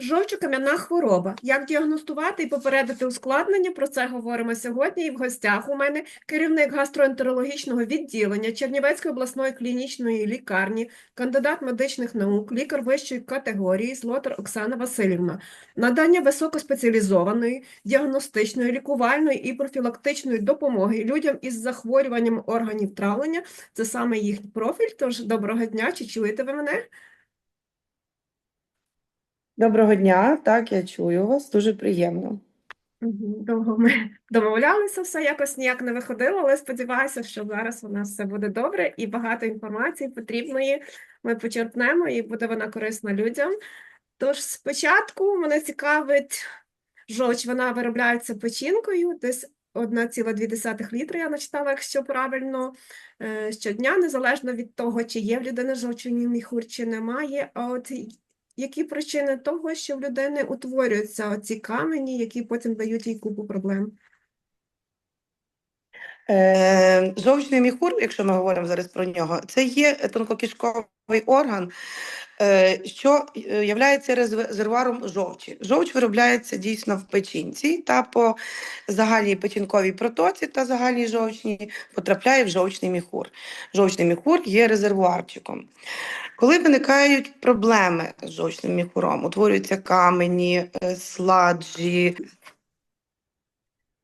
Жовчокам'яна хвороба. Як діагностувати і попередити ускладнення? Про це говоримо сьогодні. І в гостях у мене керівник гастроентерологічного відділення Чернівецької обласної клінічної лікарні, кандидат медичних наук, лікар вищої категорії Злотар Оксана Васильівна. Надання високоспеціалізованої, діагностичної, лікувальної і профілактичної допомоги людям із захворюванням органів травлення – це саме їхній профіль. Тож доброго дня, чи чуєте ви мене? Доброго дня, так, я чую вас, дуже приємно. Довго ми домовлялися, все якось ніяк не виходило, але сподіваюся, що зараз у нас все буде добре і багато інформації потрібної ми почерпнемо і буде вона корисна людям. Тож спочатку мене цікавить жовч, вона виробляється печінкою, десь 1,2 літри, я начитала, якщо правильно, е, щодня, незалежно від того, чи є в людини жовчний міхур, чи немає. А от які причини того, що в людини утворюються ці камені, які потім дають їй купу проблем? Е, жовчний міхур, якщо ми говоримо зараз про нього, це є тонкокішковий орган, що є резервуаром жовчі. Жовч виробляється дійсно в печінці та по загальній печінковій протоці та загальній жовчній потрапляє в жовчний міхур. Жовчний міхур є резервуарчиком. Коли виникають проблеми з жовчним міхуром, утворюються камені, е, сладжі,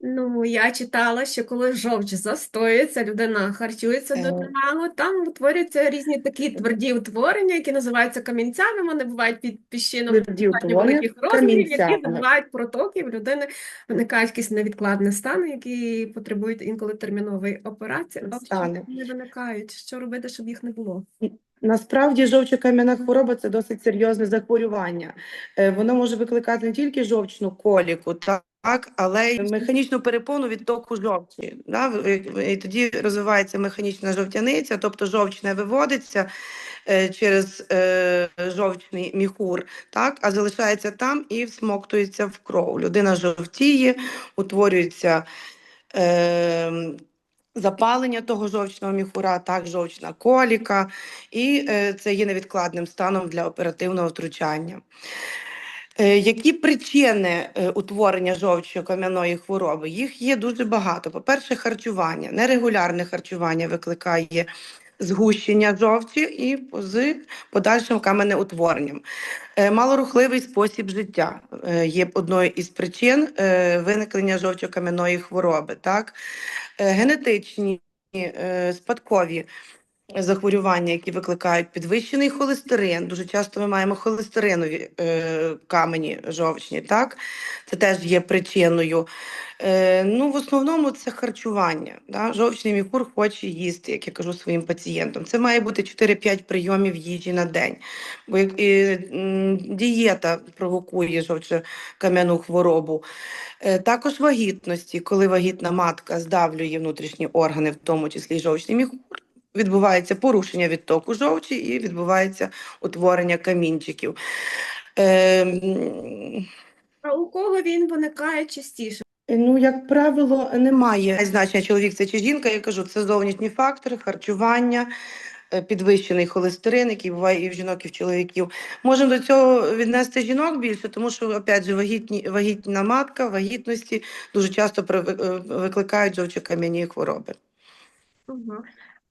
Ну, я читала, що коли жовч застоюється, людина харчується Е. дуже там утворюються різні такі тверді утворення, які називаються камінцями. Вони бувають під піщином тверді достатньо утворення великих розмірів, які камінцями. вбивають протоки, в людини виникають якісь невідкладні стани, які потребують інколи термінової операції. А от Стани. чому вони виникають? Що робити, щоб їх не було? Насправді жовчокам'яна хвороба це досить серйозне захворювання. Е, Воно може викликати не тільки жовчну коліку, так, але й механічну перепону відтоку жовчі. Да? І тоді розвивається механічна жовтяниця, тобто жовч не виводиться е, через е, жовчний міхур, так, а залишається там і всмоктується в кров. Людина жовтіє, утворюється. Е, Запалення того жовчного міхура, так, жовчна коліка, і е, це є невідкладним станом для оперативного втручання. Е, які причини е, утворення жовчо-кам'яної хвороби? Їх є дуже багато. По-перше, харчування. Нерегулярне харчування викликає згущення жовчі і з подальшим каменеутворенням. Е, Малорухливий спосіб життя е, є одною із причин е, виникнення жовчо-кам'яної хвороби. Так? Генетичні спадкові захворювання, які викликають підвищений холестерин. Дуже часто ми маємо холестеринові е, камені жовчні, так? Це теж є причиною. Е, ну, в основному це харчування. Да? Жовчний міхур хоче їсти, як я кажу своїм пацієнтам. Це має бути 4-5 прийомів їжі на день. Бо як, і, дієта провокує жовчокам'яну хворобу. Е, Також вагітності, коли вагітна матка здавлює внутрішні органи, в тому числі жовчний міхур, відбувається порушення відтоку жовчі і відбувається утворення камінчиків. Е, А у кого він виникає частіше? Ну, як правило, немає значення чоловік це чи жінка. Я кажу, це зовнішні фактори, харчування, е, підвищений холестерин, який буває і в жінок, і в чоловіків. Можемо до цього віднести жінок більше, тому що, опять же, вагітні, вагітна матка, вагітності дуже часто при- е, викликають жовчокам'яні хвороби. Ага.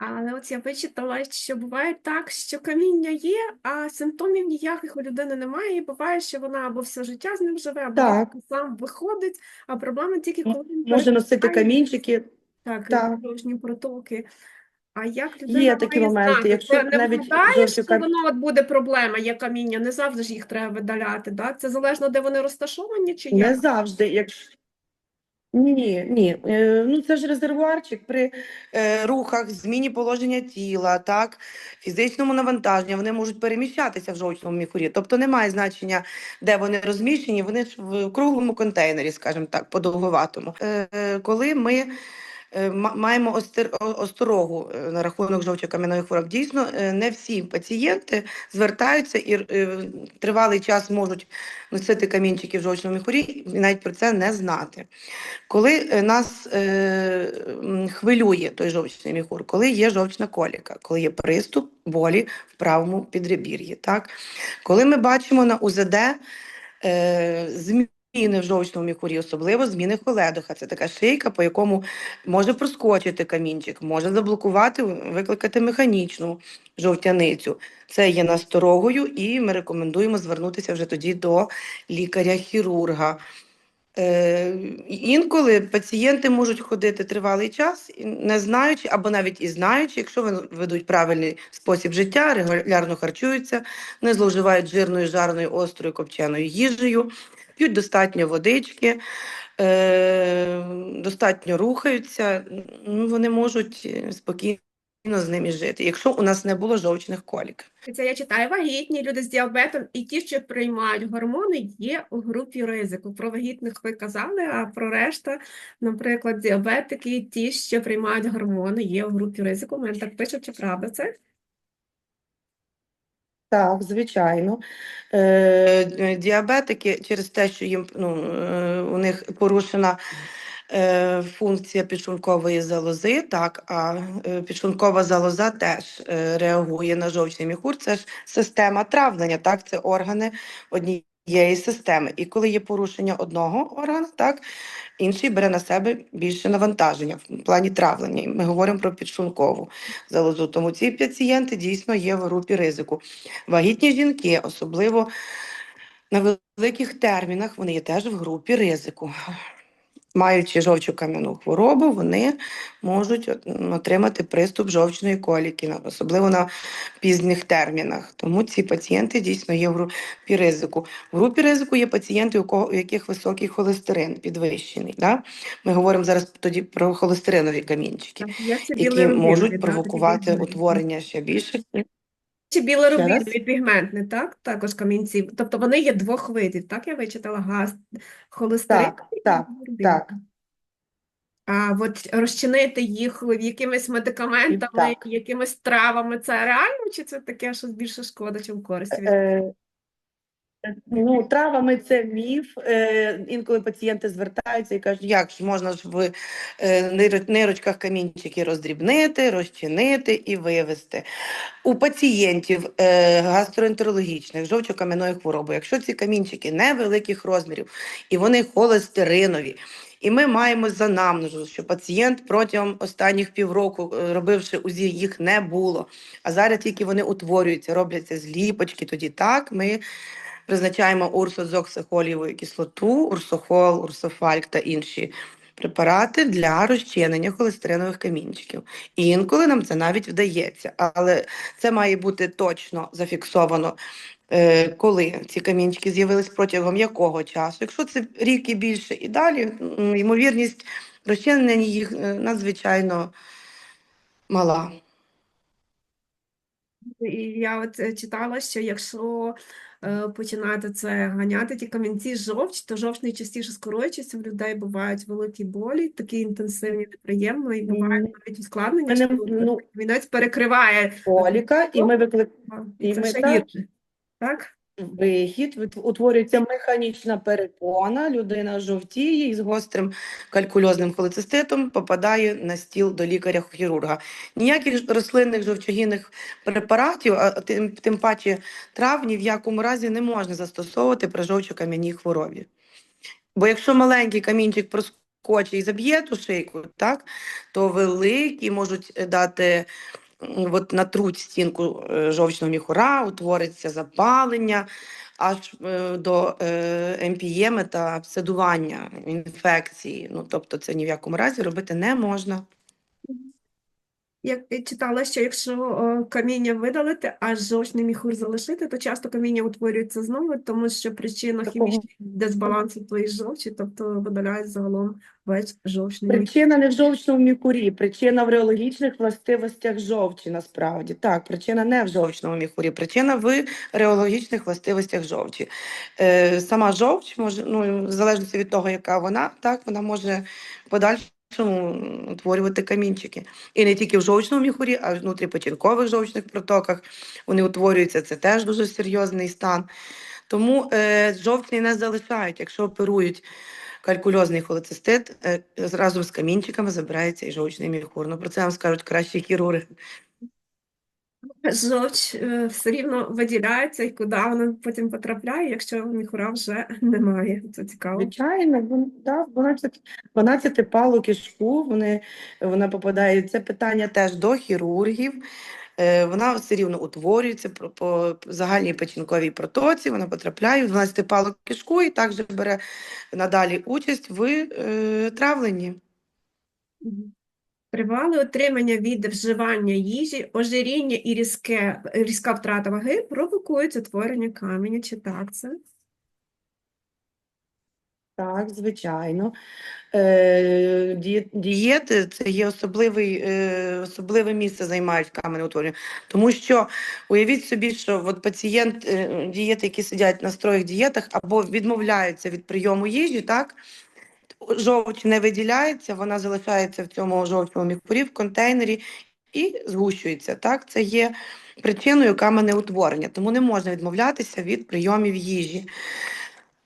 Але от я вичитала, що буває так, що каміння є, а симптомів ніяких у людини немає, і буває, що вона або все життя з ним живе, або Так. сам виходить, а проблема тільки коли він Може носити камінчики. Так, Так. дорожні протоки. А як людина Є такі моменти, знати? якщо Це не навіть вгадаєш, що жовчока- воно от буде проблема, є каміння, не завжди ж їх треба видаляти, да? Це залежно, де вони розташовані, чи Не завжди, якщо. Ні, ні. Е, ну це ж резервуарчик при е, рухах, зміні положення тіла, так, фізичному навантаженні, вони можуть переміщатися в жовчному міхурі. Тобто немає значення, де вони розміщені, вони ж в круглому контейнері, скажімо так, подовгуватому. Е, е, коли ми маємо осторогу е, на рахунок жовчокам'яної хвороби, дійсно е, не всі пацієнти звертаються і е, тривалий час можуть носити камінчики в жовчному міхурі і навіть про це не знати. Коли е, нас е, хвилює той жовчний міхур, коли є жовчна коліка, коли є приступ болі в правому підребір'ї, так? коли ми бачимо на УЗД Е, Зміни в жовчному міхурі, особливо зміни холедоха. Це така шийка, по якому може проскочити камінчик, може заблокувати, викликати механічну жовтяницю. Це є насторогою, і ми рекомендуємо звернутися вже тоді до лікаря-хірурга. Е, інколи пацієнти можуть ходити тривалий час, не знаючи, або навіть і знаючи, якщо вони ведуть правильний спосіб життя, регулярно харчуються, не зловживають жирною, жарною, острою, копченою їжею, п'ють достатньо водички, е, достатньо рухаються, ну, вони можуть е, спокійно з ними жити, якщо у нас не було жовчних колік. Це я читаю вагітні люди з діабетом і ті, що приймають гормони, є у групі ризику. Про вагітних ви казали, а про решта, наприклад, діабетики, ті, що приймають гормони, є у групі ризику. Мене так пишуть, чи правда це? Так, звичайно. Е, діабетики через те, що їм ну, е, у них порушена е, функція підшлункової залози, так, а е, підшлункова залоза теж е, реагує на жовчний міхур. Це ж система травлення, так, це органи однієї системи. І коли є порушення одного органу, так, інший бере на себе більше навантаження в плані травлення. Ми говоримо про підшункову залозу. Тому ці пацієнти дійсно є в групі ризику. Вагітні жінки, особливо на великих термінах, вони є теж в групі ризику. Маючи жовчу кам'яну хворобу, вони можуть отримати приступ жовчної коліки, особливо на пізніх термінах. Тому ці пацієнти дійсно є в групі ризику. В групі ризику є пацієнти, у кого у яких високий холестерин підвищений. Да? Ми говоримо зараз тоді про холестеринові камінчики, які можуть провокувати утворення ще Ще білорубінові пігментні, так? Також камінці. Тобто вони є двох видів, так? Я вичитала газ, холестерин Так, і так, так. А от розчинити їх якимись медикаментами, Так. якимись травами, це реально, чи це таке, що більше шкода, чим користь? Е, Ну, травами це міф. Е, інколи пацієнти звертаються і кажуть, як ж можна ж в е, нейрочках камінчики роздрібнити, розчинити і вивести. У пацієнтів е, гастроентерологічних, жовчокам'яної хвороби, якщо ці камінчики невеликих розмірів і вони холестеринові, і ми маємо за намножу, що пацієнт протягом останніх півроку, е, робивши УЗІ, їх не було. А зараз тільки вони утворюються, робляться зліпочки, тоді так ми призначаємо урсозоксихолієву кислоту, урсохол, урсофальк та інші препарати для розчинення холестеринових камінчиків. І інколи нам це навіть вдається, але це має бути точно зафіксовано. е, Коли ці камінчики з'явились протягом якого часу? Якщо це рік і більше і далі, ймовірність розчинення їх е, надзвичайно мала. Я от е, читала, що якщо починати це ганяти, ті камінці жовч, то жовч найчастіше скорочується, в людей бувають великі болі, такі інтенсивні, неприємно, і бувають навіть ускладнення, Мене, ну, вінець перекриває поліка, і ми викликаємо І це ми ще так- гірше. Так? Вихід, утворюється механічна перепона, людина жовтіє і з гострим калькульозним холециститом попадає на стіл до лікаря-хірурга. Ніяких рослинних жовчогінних препаратів, а тим, тим паче трав ні в якому разі не можна застосовувати при жовчокам'яній хворобі. Бо якщо маленький камінчик проскочить і заб'є ту шийку, так, то великі можуть дати от натруть стінку е, жовчного міхура, утвориться запалення аж е, до емпієми та пседування інфекції. Ну, тобто це ні в якому разі робити не можна. Я я читала, що якщо каміння видалити, а жовчний міхур залишити, то часто каміння утворюється знову, тому що причина хімічного дисбалансу тої жовчі, тобто видаляють загалом весь жовчний міхур. Причина не в жовчному міхурі, причина в реологічних властивостях жовчі, насправді. Так, причина не в жовчному міхурі, причина в реологічних властивостях жовчі. Е, сама жовч може, ну, в залежності від того, яка вона, так, вона може в подальшому утворювати камінчики. І не тільки в жовчному міхурі, а й внутріпочинкових жовчних протоках. Вони утворюються, це теж дуже серйозний стан. Тому е, жовчний не залишають, якщо оперують калькульозний холецистит, е, разом з камінчиками забирається і жовчний міхур. Ну, про це вам скажуть кращі хірурги. Жовч е, все рівно виділяється і куди вона потім потрапляє, якщо міхура вже немає. Це цікаво. Звичайно, вон- да, 12, 12 палу кишку, вони, вона попадає. Це питання теж до хірургів. Е, Вона все рівно утворюється по, по загальній печінковій протоці, вона потрапляє в 12 палу кишку і також бере надалі участь в е, травленні. Тривале отримання від вживання їжі, ожиріння і різке, різка втрата ваги провокують утворення каменя. Чи так це? Так, звичайно. Е, ді- дієти це є особливий, е, особливе місце займають в каменеутворенні. Тому що уявіть собі, що от пацієнт, е, дієти, які сидять на строгих дієтах або відмовляються від прийому їжі, так? Жовч не виділяється, вона залишається в цьому жовчному міхурі, в контейнері і згущується. Так? Це є причиною каменеутворення, тому не можна відмовлятися від прийомів їжі.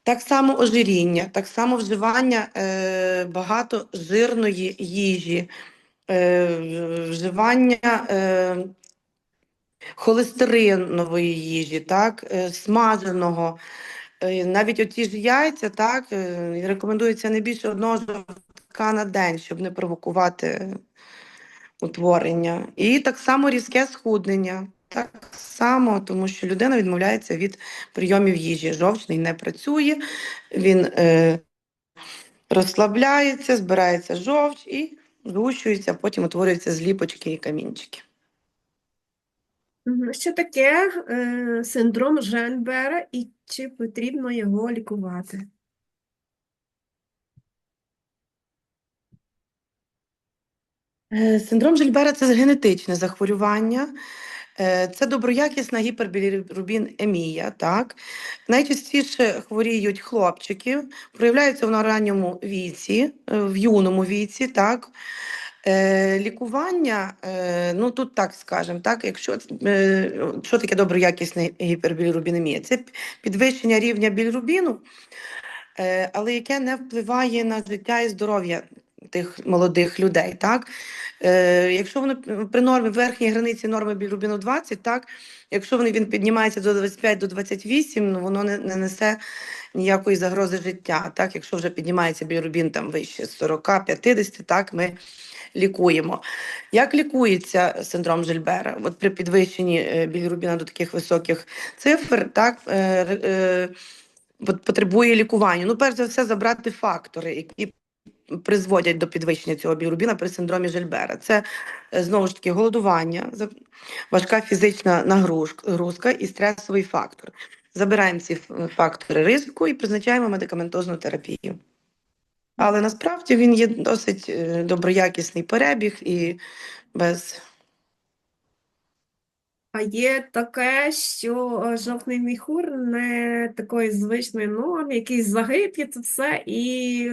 Так само ожиріння, так само вживання е, багато жирної їжі, е, вживання е, холестеринової їжі, так, е, смаженого. Е, навіть оті ж яйця, так, е, рекомендується не більше одного жовтка на день, щоб не провокувати утворення. І так само різке схуднення. Так само, тому що людина відмовляється від прийомів їжі. Жовчний не працює, він е, розслабляється, збирається жовч і згущується, потім утворюються зліпочки і камінчики. Що таке е, синдром Женбера і чи потрібно його лікувати? Е, Синдром Жильбера це генетичне захворювання. Е, Це доброякісна гіпербілірубінемія. Так? Найчастіше хворіють хлопчики, проявляється воно в ранньому віці, в юному віці. Так? Е, Лікування, е, ну тут так скажемо, так, якщо е, що таке доброякісна гіпербілірубінемія? Це підвищення рівня білірубіну, е, але яке не впливає на життя і здоров'я тих молодих людей. Так? Якщо воно при нормі верхній границі норми білірубіну 20, так? якщо він піднімається до 25 до 28, ну, воно не, не несе ніякої загрози життя. Так? Якщо вже піднімається білірубін там вище 40-50, так ми лікуємо. Як лікується синдром Жильбера? От при підвищенні е, білірубіна до таких високих цифр, так, е, е, потребує лікування. Ну, перш за все, забрати фактори, які призводять до підвищення цього білірубіна при синдромі Жильбера. Це е, знову ж таки голодування, важка фізична нагрузка і стресовий фактор. Забираємо ці фактори ризику і призначаємо медикаментозну терапію. Але насправді він є досить е, доброякісний перебіг і без А є таке, що е, жовтний міхур не такої звичної норми, якийсь загиб є це все, і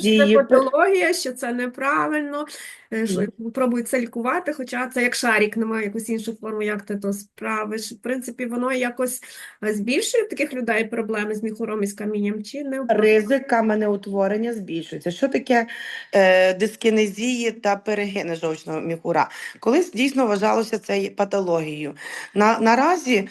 це патологія, що це неправильно, е, пробують це лікувати, хоча це як шарик, немає якусь іншу форму, як ти то справиш. В принципі, воно якось е, збільшує таких людей проблеми з міхуром і з камінням, чи не ризик каменеутворення збільшується. Що таке е, дискінезії та перегини жовчного міхура? Колись дійсно вважалося це патологією. На, наразі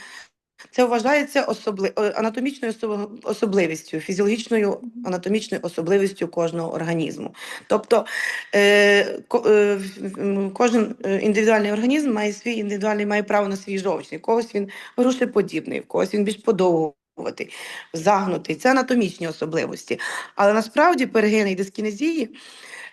це вважається особли... е, анатомічною особ- особливістю, фізіологічною анатомічною особливістю кожного організму. Тобто е, е, кожен е, індивідуальний організм має свій індивідуальний має право на свій жовчний. Когось він грушеподібний, в когось він більш подовгуватий, загнутий. Це анатомічні особливості. Але насправді перегини і дискінезії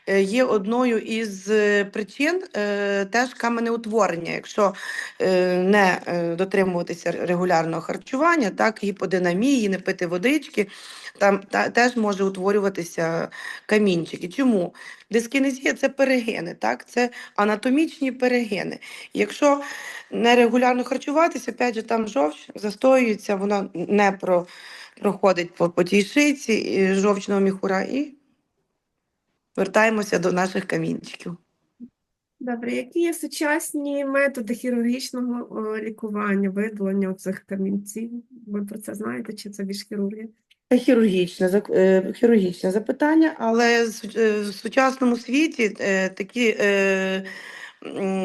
є одною із е, причин е, теж каменеутворення. Якщо е, не е, дотримуватися регулярного харчування, так, гіподинамії, не пити водички, там та, теж може утворюватися камінчики. Чому? Дискінезія це перегини, так? це анатомічні перегини. Якщо нерегулярно харчуватися, опять же, там жовч застоюється, вона не про, проходить по, по тій шиці жовчного міхура і вертаємося до наших камінчиків. Добре, які є сучасні методи хірургічного о, лікування, видалення цих камінців? Ви про це знаєте, чи це більш хірургія? Це хірургічне, е, хірургічне запитання, але е, в сучасному світі е, такі е,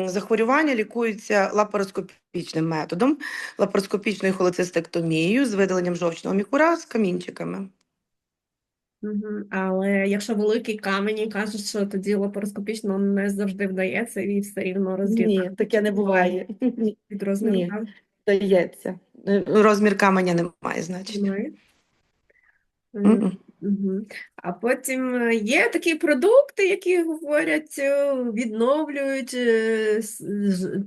захворювання лікуються лапароскопічним методом, лапароскопічною холецистектомією з видаленням жовчного міхура з камінчиками. Мгм. Але якщо великий камені і кажуть, що тоді лапароскопічно не завжди вдається і все рівно Ні, розрізати таке не буває. Ні, від розміру. Ні. так? Дається. Е, Розмір каменя не має значення. Немає? Е, Мгм. Мгм. А потім е, є такі продукти, які говорять, е, відновлюють е,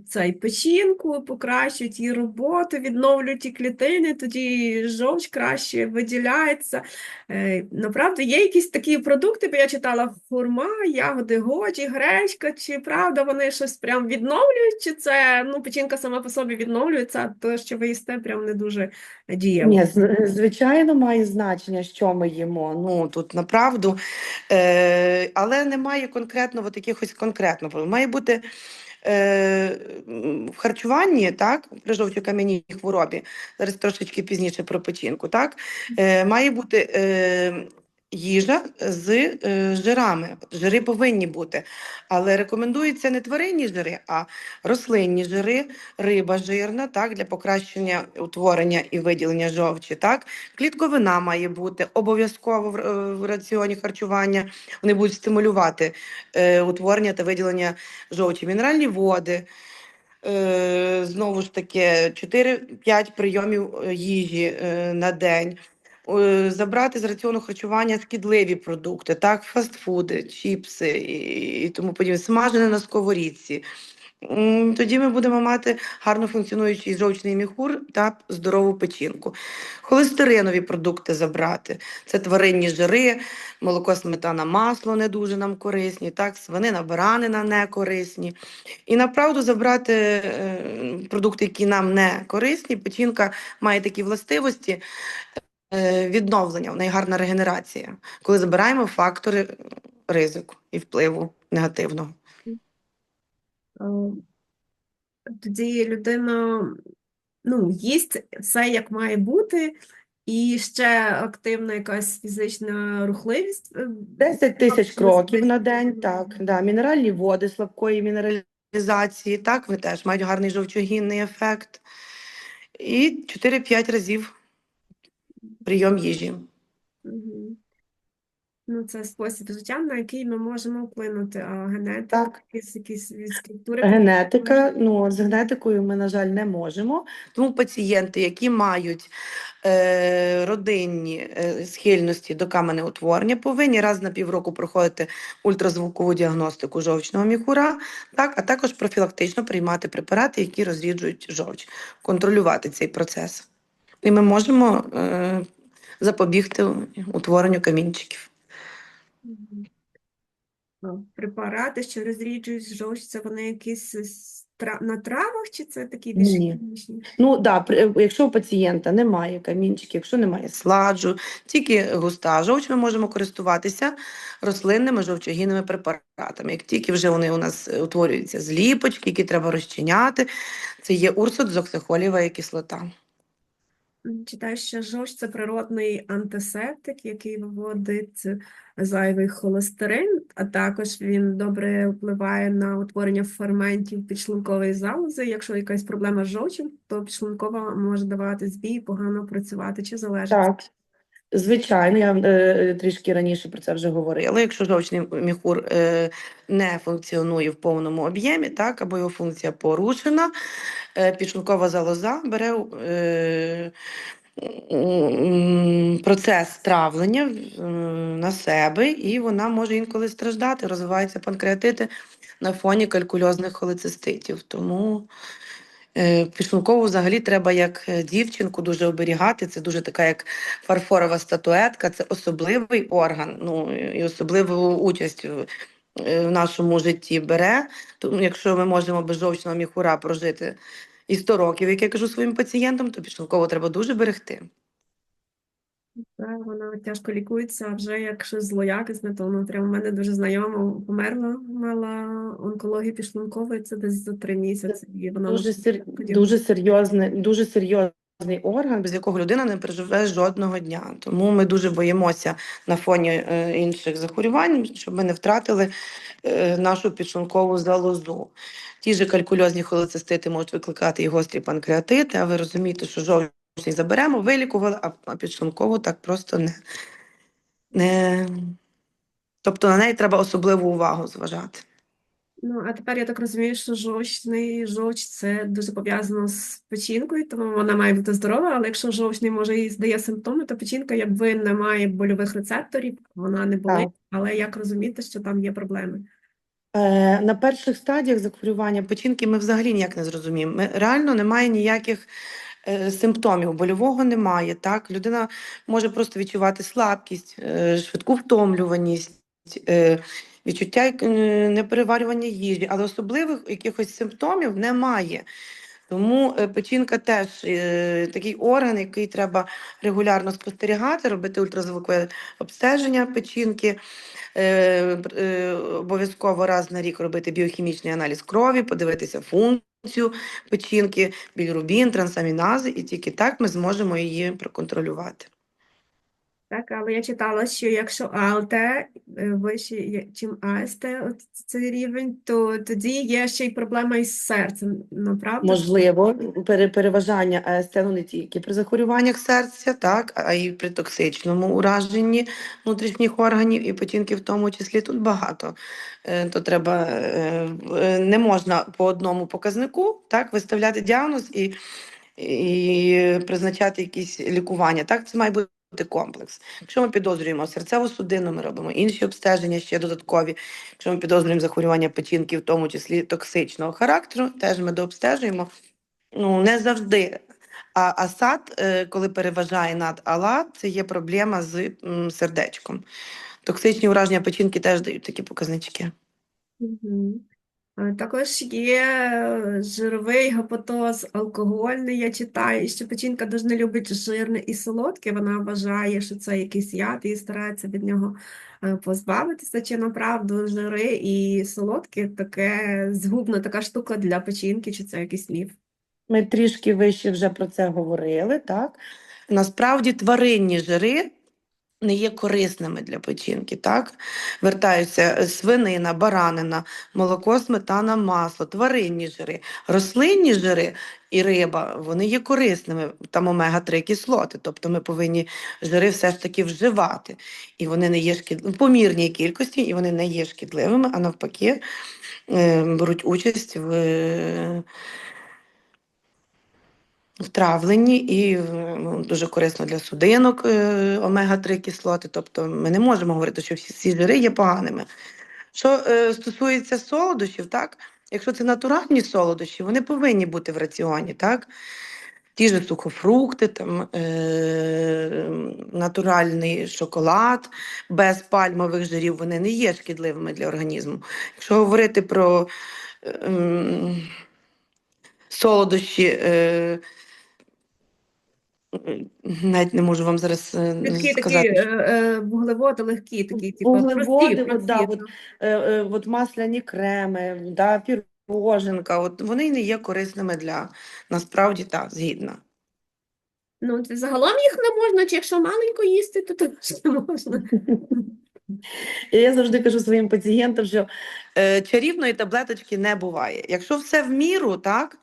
цей печінку, покращують її роботу, відновлюють і клітини, тоді жовч краще виділяється. Е, Направду, є якісь такі продукти, бо я читала хурма, ягоди годжі, гречка, чи правда вони щось прям відновлюють, чи це ну, печінка сама по собі відновлюється, а те, що ви їсте, прям не дуже дієво. Ні, звичайно, має значення, що ми їмо. Ну тут направду, е, але немає конкретно от якихось конкретно. Має бути е, в харчуванні, так, при жовчокам'яній хворобі, зараз трошечки пізніше про печінку, так, е, має бути е, їжа з е, жирами. Жири повинні бути, але рекомендуються не тваринні жири, а рослинні жири, риба жирна, так, для покращення утворення і виділення жовчі, так. Клітковина має бути обов'язково в, в раціоні харчування. Вони будуть стимулювати е, утворення та виділення жовчі. Мінеральні води. Е, знову ж таки, 4-5 прийомів е, їжі е, на день. Е, Забрати з раціону харчування шкідливі продукти, так, фастфуди, чіпси і, тому подібне, смажене на сковорідці. Тоді ми будемо мати гарно функціонуючий жовчний міхур та здорову печінку. Холестеринові продукти забрати. Це тваринні жири, молоко, сметана, масло не дуже нам корисні, так, свинина, баранина не корисні. І направду забрати е, продукти, які нам не корисні. Печінка має такі властивості відновлення, в неї гарна регенерація, коли забираємо фактори ризику і впливу негативного. Е, Тоді людина ну, їсть все як має бути, і ще активна якась фізична рухливість. е, 10 тисяч кроків на день, так, да, мінеральні води слабкої мінералізації, так, вони теж мають гарний жовчогінний ефект. І 4-5 разів прийом їжі. Ну, це спосіб життя, на який ми можемо вплинути, а генетика, Так. якісь, якісь від структури. Генетика, ну, з генетикою ми, на жаль, не можемо. Тому пацієнти, які мають е, родинні е, схильності до каменеутворення, повинні раз на півроку проходити ультразвукову діагностику жовчного міхура, так, а також профілактично приймати препарати, які розріджують жовч, контролювати цей процес. І ми можемо е, запобігти утворенню камінчиків. Препарати, що розріджують жовч, це вони якісь на травах, чи це такі більш Ні. хімічні? Ну да, якщо у пацієнта немає камінчиків, якщо немає сладжу, тільки густа жовч, ми можемо користуватися рослинними жовчогінними препаратами. Як тільки вже вони у нас е, утворюються з ліпочки, які треба розчиняти, це є урсодзоксихолієва кислота. Читаю, що жовч це природний антисептик, який виводить зайвий холестерин, а також він добре впливає на утворення ферментів підшлункової залози. Якщо якась проблема з жовчем, то підшлункова може давати збій, погано працювати чи залежить. Так. Звичайно, я е, трішки раніше про це вже говорила. Якщо жовчний міхур е, не функціонує в повному об'ємі, так, або його функція порушена, е, підшлункова залоза бере е, процес травлення е, на себе, і вона може інколи страждати, розвиваються панкреатити на фоні калькульозних холециститів. Тому Е, взагалі треба як е, дівчинку дуже оберігати. Це дуже така як фарфорова статуетка, це особливий орган, ну і особливу участь в, е, нашому житті бере. Тому якщо ми можемо без жовчного міхура прожити і 100 років, як я кажу своїм пацієнтам, то підшлункову треба дуже берегти. Та, Вона тяжко лікується, а вже якщо злоякісне, то воно прямо в мене дуже знайома померла, мала онкологію підшлункової, це десь за три місяці. І вона Дуже, сер... дуже серйозне, дуже серйозне орган, без якого людина не переживе жодного дня. Тому ми дуже боїмося на фоні е, інших захворювань, щоб ми не втратили е, нашу підшлункову залозу. Ті ж калькульозні холецистити можуть викликати і гострі панкреатити, а ви розумієте, що жовчний заберемо, вилікували, а, а підшлункову так просто не, не. Тобто на неї треба особливу увагу зважати. Ну, а тепер я так розумію, що жовчний жовч це дуже пов'язано з печінкою, тому вона має бути здорова, але якщо жовчний може і здає симптоми, то печінка якби не має больових рецепторів, вона не болить, Так. але як розуміти, що там є проблеми? Е, на перших стадіях захворювання печінки ми взагалі ніяк не зрозуміємо. Ми, реально немає ніяких симптомів, больового немає. Так? Людина може просто відчувати слабкість, е, швидку втомлюваність, е, відчуття е, непереварювання їжі, але особливих якихось симптомів немає. Тому е, печінка теж е, такий орган, який треба регулярно спостерігати, робити ультразвукове обстеження печінки. Е, е, обов'язково раз на рік робити біохімічний аналіз крові, подивитися функцію печінки, білірубін, трансамінази, і тільки так ми зможемо її проконтролювати. Так, але я читала, що якщо АЛТ е, вище, чим АСТ, цей рівень, то тоді є ще й проблема із серцем, ну? Можливо, пере- переважання АСТ ну, не тільки при захворюваннях серця, так, а й при токсичному ураженні внутрішніх органів і печінки в тому числі тут багато. Е, То треба е, не можна по одному показнику так, виставляти діагноз і, і призначати якісь лікування. Так, це має бути. Комплекс. Якщо ми підозрюємо серцеву судину, ми робимо інші обстеження ще додаткові. Якщо ми підозрюємо захворювання печінки, в тому числі токсичного характеру, теж ми дообстежуємо. Ну, не завжди. А асад, е, коли переважає над ала, це є проблема з сердечком. Токсичні ураження печінки теж дають такі показнички. А Також є е, жировий гепатоз, алкогольний. Я читаю, що печінка дуже не любить жирне і солодке. Вона вважає, що це якийсь яд і старається від нього е, позбавитися. Чи направду жири і солодке таке згубна така штука для печінки, чи це якийсь міф? Ми трішки вище вже про це говорили, так? Насправді тваринні жири не є корисними для печінки, так? Вертаються е, свинина, баранина, молоко, сметана, масло, тваринні жири. Рослинні жири і риба, вони є корисними, там омега-3 кислоти, тобто ми повинні жири все ж таки вживати. І вони не є шкідливими, в помірній кількості, і вони не є шкідливими, а навпаки е, беруть участь в в травленні і е, ну, дуже корисно для судинок е, омега-3 кислоти. Тобто ми не можемо говорити, що всі ці жири є поганими. Що е, стосується солодощів, так, якщо це натуральні солодощі, вони повинні бути в раціоні, так? Ті ж сухофрукти, там, е, натуральний шоколад без пальмових жирів, вони не є шкідливими для організму. Якщо говорити про е, солодощі, е, навіть не можу вам зараз е, Такі такі сказати. е, е, вуглеводи легкі, такі, типу, Вуглеводи, прості, от, да, от, е, е, от масляні креми, да, піроженка, от вони не є корисними для насправді так, згідно. Ну, це загалом їх не можна, чи якщо маленько їсти, то теж не можна. Я завжди кажу своїм пацієнтам, що е, чарівної таблеточки не буває. Якщо все в міру, так,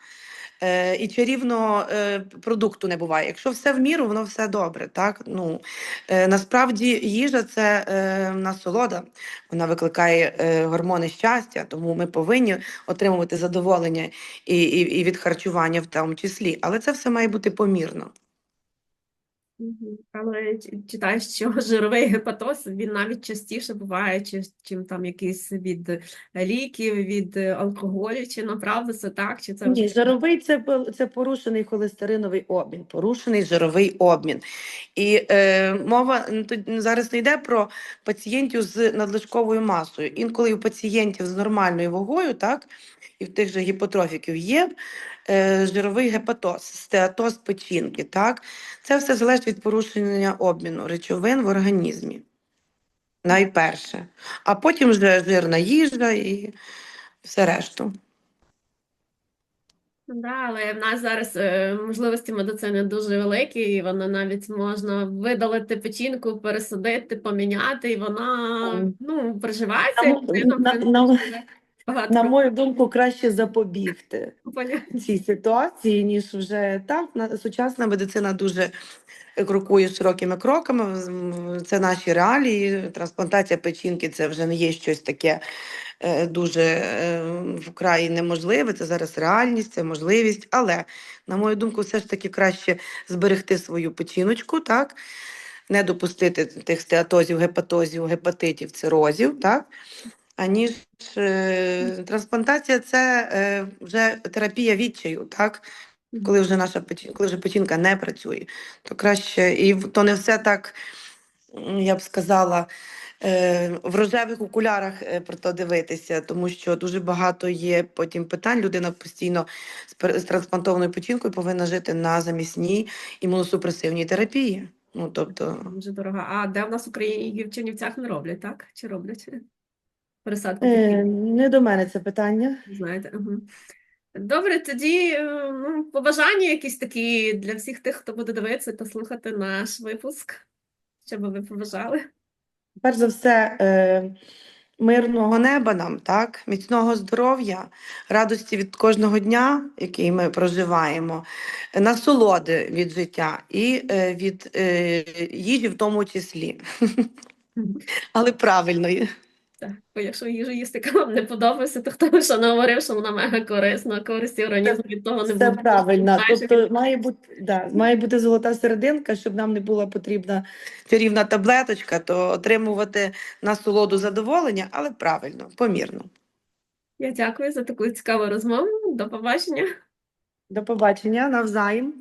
е, і чарівного е, продукту не буває. Якщо все в міру, воно все добре. Так? Ну, е, насправді їжа це е, насолода, вона викликає гормони щастя, тому ми повинні отримувати задоволення і, і, і від харчування в тому числі. Але це все має бути помірно. Але ч- читаю, що жировий гепатоз, він навіть частіше буває, чи- чим там якийсь від ліків, від алкоголю, чи направду це так, чи це Ні, жировий це, це порушений холестериновий обмін, порушений жировий обмін. І е, мова тут зараз не йде про пацієнтів з надлишковою масою. Інколи у пацієнтів з нормальною вагою, так, і в тих же гіпотрофіків є жировий гепатоз, стеатоз печінки. Так? Це все залежить від порушення обміну речовин в організмі. Найперше. А потім вже жирна їжа і все решту. Да, але в нас зараз е, можливості медицини дуже великі, і вона навіть можна видалити печінку, пересадити, поміняти, і вона ну приживається. На і людина, на- на- багато На мою думку, краще запобігти років. цій ситуації, ніж вже так. Сучасна медицина дуже крокує широкими кроками. Це наші реалії. Трансплантація печінки це вже не є щось таке е, дуже е, вкрай неможливе. Це зараз реальність, це можливість. Але, на мою думку, все ж таки краще зберегти свою печіночку, так? Не допустити тих стеатозів, гепатозів, гепатитів, цирозів, так? Аніж е, трансплантація це е, вже терапія відчаю, так? Коли вже наша печінка, коли вже печінка не працює, то краще, і то не все так, я б сказала, е, в рожевих окулярах е, про то дивитися, тому що дуже багато є потім питань. Людина постійно з, трансплантованою печінкою повинна жити на замісній імуносупресивній терапії. Ну, тобто, Дуже дорога. А де в нас в Україні в Чернівцях не роблять, так? Чи роблять? Пересадку е, не до мене це питання. Знаєте, угу. Добре, тоді е, ну, побажання якісь такі для всіх тих, хто буде дивитися та слухати наш випуск. Що би ви побажали? Перш за все, е, мирного неба нам, так, міцного здоров'я, радості від кожного дня, який ми проживаємо, насолоди від життя і е, від е, їжі в тому числі, але правильної. Так, бо якщо їжу їсти, яка вам не подобається, то хто що не говорив, що вона мега корисна, користі організму від того не буде. правильно. Тобто має бути, да, має бути золота серединка, щоб нам не була потрібна чарівна таблеточка, то отримувати насолоду задоволення, але правильно, помірно. Я дякую за таку цікаву розмову. До побачення. До побачення навзаєм.